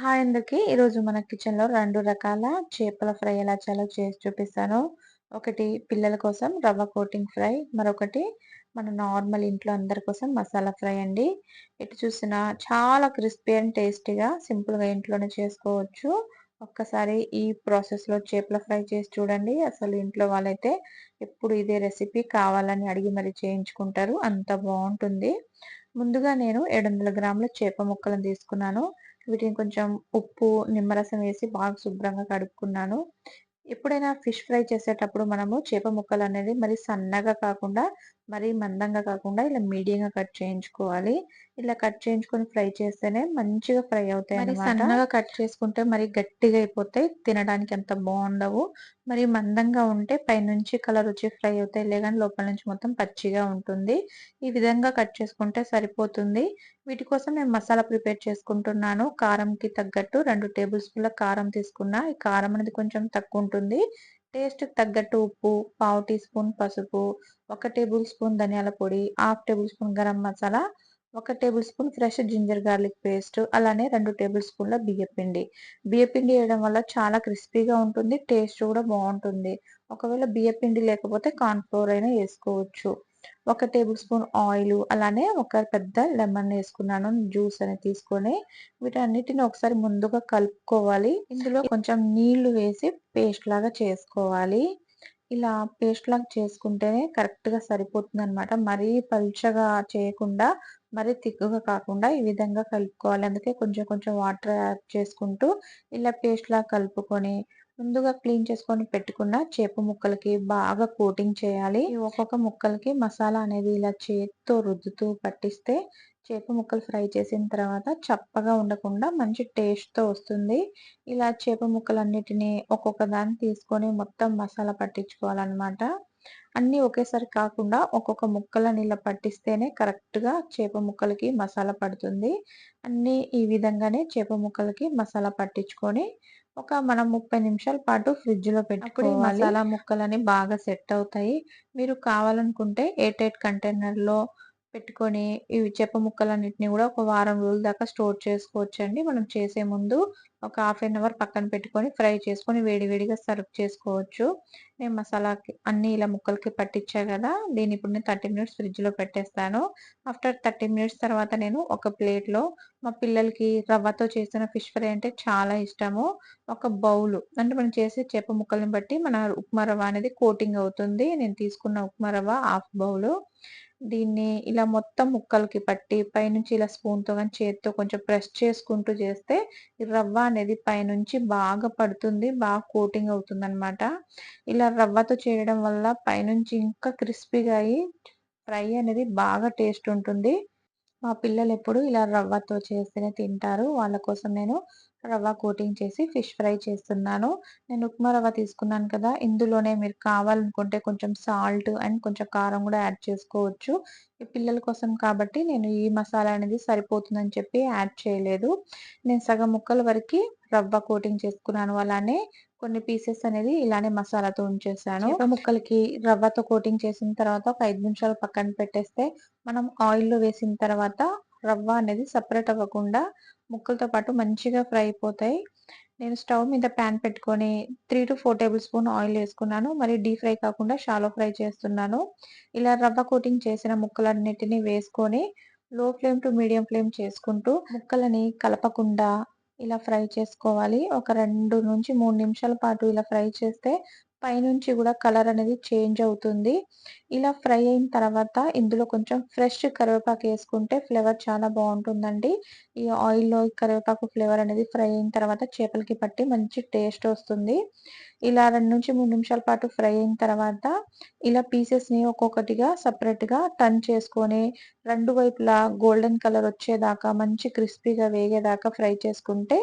Hi అందరికీ. ఈరోజు మన కిచెన్లో రెండు రకాల చేపల ఫ్రై ఎలా చేయాలో చేసి చూపిస్తాను. ఒకటి పిల్లల కోసం రవ్వ కోటింగ్ ఫ్రై మరొకటి మన నార్మల్ ఇంట్లో అందరి కోసం మసాలా ఫ్రై అండి. ఇటు చూసినా చాలా క్రిస్పీ అండ్ టేస్టీగా సింపుల్గా ఇంట్లోనే చేసుకోవచ్చు. ఒక్కసారి ఈ ప్రాసెస్లో చేపల ఫ్రై చేసి చూడండి. అసలు ఇంట్లో వాళ్ళైతే ఎప్పుడు ఇదే రెసిపీ కావాలని అడిగి మరి చేయించుకుంటారు. అంత బాగుంటుంది. ముందుగా నేను ఏడు గ్రాముల చేప ముక్కలను తీసుకున్నాను. వీటిని కొంచెం ఉప్పు నిమ్మరసం వేసి బాగా శుభ్రంగా కడుక్కున్నాను. ఎప్పుడైనా ఫిష్ ఫ్రై చేసేటప్పుడు మనము చేప ముక్కలు అనేది మరి సన్నగా కాకుండా మరీ మందంగా కాకుండా ఇలా మీడియంగా కట్ చేయించుకోవాలి. ఇలా కట్ చేయించుకొని ఫ్రై చేస్తేనే మంచిగా ఫ్రై అవుతాయి మరి సన్నగా కట్ చేసుకుంటే మరి గట్టిగా అయిపోతాయి. తినడానికి అంత బాగుండవు. మరి మందంగా ఉంటే పైనుంచి కలర్ వచ్చి ఫ్రై అవుతాయి. లేదని లోపల నుంచి మొత్తం పచ్చిగా ఉంటుంది. ఈ విధంగా కట్ చేసుకుంటే సరిపోతుంది. వీటి కోసం నేను మసాలా ప్రిపేర్ చేసుకుంటున్నాను. కారంకి తగ్గట్టు రెండు టేబుల్ స్పూన్ల కారం తీసుకున్నా. ఈ కారం అనేది కొంచెం తక్కువ ఉంటుంది. టేస్ట్కి తగ్గట్టు ఉప్పు పావు టీ స్పూన్ పసుపు ఒక టేబుల్ స్పూన్ ధనియాల పొడి half tablespoon garam masala ఒక tablespoon fresh ginger garlic paste అలానే రెండు టేబుల్ స్పూన్ల బియ్యపిండి. బియ్యపిండి వేయడం వల్ల చాలా క్రిస్పీగా ఉంటుంది టేస్ట్ కూడా బాగుంటుంది. ఒకవేళ బియ్యపిండి లేకపోతే కార్న్ఫ్లోర్ అయినా వేసుకోవచ్చు. ఒక టేబుల్ స్పూన్ ఆయిల్ అలానే ఒక పెద్ద లెమన్ వేసుకున్నాను జ్యూస్ అని తీసుకొని వీటన్నిటిని ఒకసారి ముందుగా కలుపుకోవాలి. ఇందులో కొంచెం నీళ్ళు వేసి పేస్ట్ లాగా చేసుకోవాలి. ఇలా పేస్ట్ లాగా చేసుకుంటేనే కరెక్ట్గా సరిపోతుంది అనమాట మరీ పలుచగా చేయకుండా మరీ తిక్కుగా కాకుండా ఈ విధంగా కలుపుకోవాలి. అందుకే కొంచెం కొంచెం వాటర్ యాడ్ చేసుకుంటూ ఇలా పేస్ట్ లాగా కలుపుకొని ముందుగా క్లీన్ చేసుకొని పెట్టుకున్న చేప ముక్కలకి బాగా కోటింగ్ చేయాలి. ఒక్కొక్క ముక్కలకి మసాలా అనేది ఇలా చేతితో రుద్దుతూ పట్టిస్తే చేప ముక్కలు ఫ్రై చేసిన తర్వాత చప్పగా ఉండకుండా మంచి టేస్ట్తో వస్తుంది. ఇలా చేప ముక్కలన్నిటిని ఒక్కొక్క దాన్ని తీసుకొని మొత్తం మసాలా పట్టించుకోవాలన్నమాట. అన్నీ ఒకేసారి కాకుండా ఒక్కొక్క ముక్కలని ఇలా పట్టిస్తేనే కరెక్ట్గా చేప ముక్కలకి మసాలా పడుతుంది. అన్నీ ఈ విధంగానే చేప ముక్కలకి మసాలా పట్టించుకొని ఒక మనం ముప్పై నిమిషాల పాటు ఫ్రిడ్జ్లో పెట్టుకుని మసాలా ముక్కలని బాగా సెట్ అవుతాయి. మీరు కావాలనుకుంటే ఎయిట్ ఎయిట్ కంటైనర్లో పెట్టుకొని ఇవి చెప్ప ముక్కలన్నిటిని కూడా ఒక వారం రోజుల దాకా స్టోర్ చేసుకోవచ్చు అండి మనం చేసే ముందు ఒక హాఫ్ అన్ అవర్ పక్కన పెట్టుకొని ఫ్రై చేసుకొని వేడివేడిగా సర్వ్ చేసుకోవచ్చు. నేను మసాలాకి అన్ని ఇలా ముక్కలకి పట్టించా కదా దీన్ని ఇప్పుడు నేను థర్టీ మినిట్స్ ఫ్రిడ్జ్లో పెట్టేస్తాను. ఆఫ్టర్ థర్టీ మినిట్స్ తర్వాత నేను ఒక ప్లేట్లో మా పిల్లలకి రవ్వతో చేసిన ఫిష్ ఫ్రై అంటే చాలా ఇష్టము. ఒక బౌల్ అంటే మనం చేసే చేప ముక్కల్ని బట్టి మన ఉప్మా రవ్వ అనేది కోటింగ్ అవుతుంది. నేను తీసుకున్న ఉప్మా రవ్వ హాఫ్ బౌలు. దీన్ని ఇలా మొత్తం ముక్కలకి పట్టి పైనుంచి ఇలా స్పూన్తో కానీ చేతితో కొంచెం ప్రెస్ చేసుకుంటూ చేస్తే ఈ రవ్వ అనేది పైనుంచి బాగా పడుతుంది బాగా కోటింగ్ అవుతుంది అనమాట ఇలా రవ్వతో చేయడం వల్ల పైనుంచి ఇంకా క్రిస్పీగా అయ్యి ఫ్రై అనేది బాగా టేస్ట్ ఉంటుంది. మా పిల్లలు ఎప్పుడు ఇలా రవ్వతో చేస్తేనే తింటారు. వాళ్ళ కోసం నేను రవ్వ కోటింగ్ చేసి ఫిష్ ఫ్రై చేస్తున్నాను. నేను ఉప్మా రవ్వ తీసుకున్నాను కదా ఇందులోనే మీరు కావాలనుకుంటే కొంచెం సాల్ట్ అండ్ కొంచెం కారం కూడా యాడ్ చేసుకోవచ్చు. ఈ పిల్లల కోసం కాబట్టి నేను ఈ మసాలా అనేది సరిపోతుందని చెప్పి యాడ్ చేయలేదు. నేను సగం ముక్కల వరకు రవ్వ కోటింగ్ చేసుకున్నాను. అలానే కొన్ని పీసెస్ అనేది ఇలానే మసాలాతో ఉంచేసాను. ముక్కలకి రవ్వతో కోటింగ్ చేసిన తర్వాత ఒక ఐదు నిమిషాలు పక్కన పెట్టేస్తే మనం ఆయిల్లో వేసిన తర్వాత రవ్వ అనేది సపరేట్ అవ్వకుండా ముక్కలతో పాటు మంచిగా ఫ్రై అయిపోతాయి. నేను స్టవ్ మీద ప్యాన్ పెట్టుకొని three to four tablespoon oil వేసుకున్నాను. మరి డీప్ ఫ్రై కాకుండా షాలో ఫ్రై చేస్తున్నాను. ఇలా రవ్వ కోటింగ్ చేసిన ముక్కలన్నిటిని వేసుకొని లో ఫ్లేమ్ టు మీడియం ఫ్లేమ్ చేసుకుంటూ ముక్కలని కలపకుండా ఇలా ఫ్రై చేసుకోవాలి. ఒక రెండు నుంచి మూడు నిమిషాల పాటు ఇలా ఫ్రై చేస్తే పైనుంచి కూడా కలర్ అనేది చేంజ్ అవుతుంది. ఇలా ఫ్రై అయిన తర్వాత ఇందులో కొంచెం ఫ్రెష్ కరివేపాకు వేసుకుంటే ఫ్లేవర్ చాలా బాగుంటుందండి. ఈ ఆయిల్లో కరివేపాకు ఫ్లేవర్ అనేది ఫ్రై అయిన తర్వాత చేపలకి పట్టి మంచి టేస్ట్ వస్తుంది. ఇలా రెండు నుంచి మూడు నిమిషాల పాటు ఫ్రై అయిన తర్వాత ఇలా పీసెస్ని ఒక్కొక్కటిగా సపరేట్గా టర్న్ చేసుకొని రెండు వైపులా గోల్డెన్ కలర్ వచ్చేదాకా మంచి క్రిస్పీగా వేగేదాకా ఫ్రై చేసుకుంటే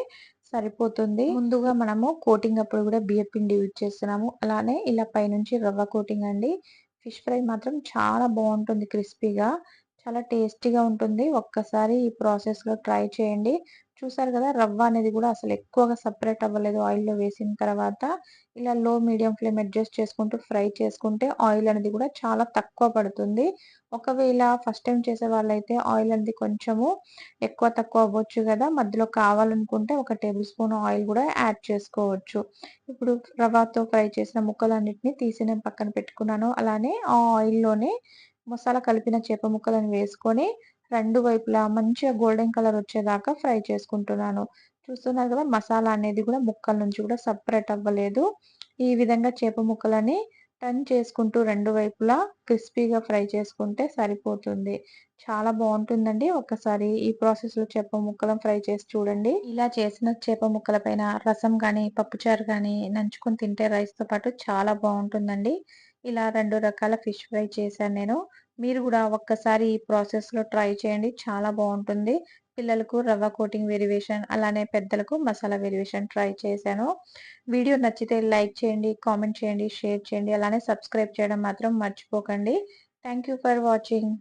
సరిపోతుంది. ముందుగా మనము కోటింగ్ అప్పుడు కూడా బియ్య పిండి యూజ్ చేస్తున్నాము. అలానే ఇలా పైనుంచి రవ్వ కోటింగ్ అండి. ఫిష్ ఫ్రై మాత్రం చాలా బాగుంటుంది క్రిస్పీగా. చాలా టేస్టీగా ఉంటుంది. ఒక్కసారి ఈ ప్రాసెస్లో ట్రై చేయండి. చూసారు కదా రవ్వ అనేది కూడా అసలు ఎక్కువగా సపరేట్ అవ్వలేదు ఆయిల్‌లో వేసిన తర్వాత. ఇలా లో, మీడియం ఫ్లేమ్ అడ్జస్ట్ చేసుకుంటూ ఫ్రై చేసుకుంటే ఆయిల్ అనేది కూడా చాలా తక్కువ పడుతుంది. ఒకవేళ ఫస్ట్ టైం చేసే వాళ్ళైతే ఆయిల్ అనేది కొంచెము ఎక్కువ తక్కువ అవ్వచ్చు కదా మధ్యలో కావాలనుకుంటే ఒక టేబుల్ స్పూన్ ఆయిల్ కూడా యాడ్ చేసుకోవచ్చు. ఇప్పుడు రవ్వతో ఫ్రై చేసిన ముక్కలన్నిటిని తీసి నేను పక్కన పెట్టుకున్నాను. అలానే ఆ ఆయిల్‌లోనే మసాలా కలిపిన చేప ముక్కలను వేసుకొని రెండు వైపులా మంచిగా గోల్డెన్ కలర్ వచ్చేదాకా ఫ్రై చేసుకుంటున్నాను. చూస్తున్నారు కదా! మసాలా అనేది కూడా ముక్కల నుంచి కూడా సపరేట్ అవ్వలేదు. ఈ విధంగా చేప ముక్కలని టర్న్ చేసుకుంటూ రెండు వైపులా క్రిస్పీగా ఫ్రై చేసుకుంటే సరిపోతుంది. చాలా బాగుంటుందండి ఒకసారి ఈ ప్రాసెస్‌లో చేప ముక్కలను ఫ్రై చేసి చూడండి. ఇలా చేసిన చేప ముక్కల పైన రసం కానీ పప్పుచారు కానీ నంచుకొని తింటే రైస్‌తో పాటు చాలా బాగుంటుందండి ఇలా రెండు రకాల ఫిష్ ఫ్రై చేశాను నేను. మీరు కూడా ఒక్కసారి ఈ ప్రాసెస్‌లో ట్రై చేయండి. చాలా బాగుంటుంది పిల్లలకు రవ్వ కోటింగ్ వెరివేషన్ అలానే పెద్దలకు మసాలా వెరివేషన్ ట్రై చేశాను. వీడియో నచ్చితే లైక్ చేయండి, కామెంట్ చేయండి, షేర్ చేయండి. అలానే సబ్స్క్రైబ్ చేయడం మాత్రం మర్చిపోకండి. Thank you for watching.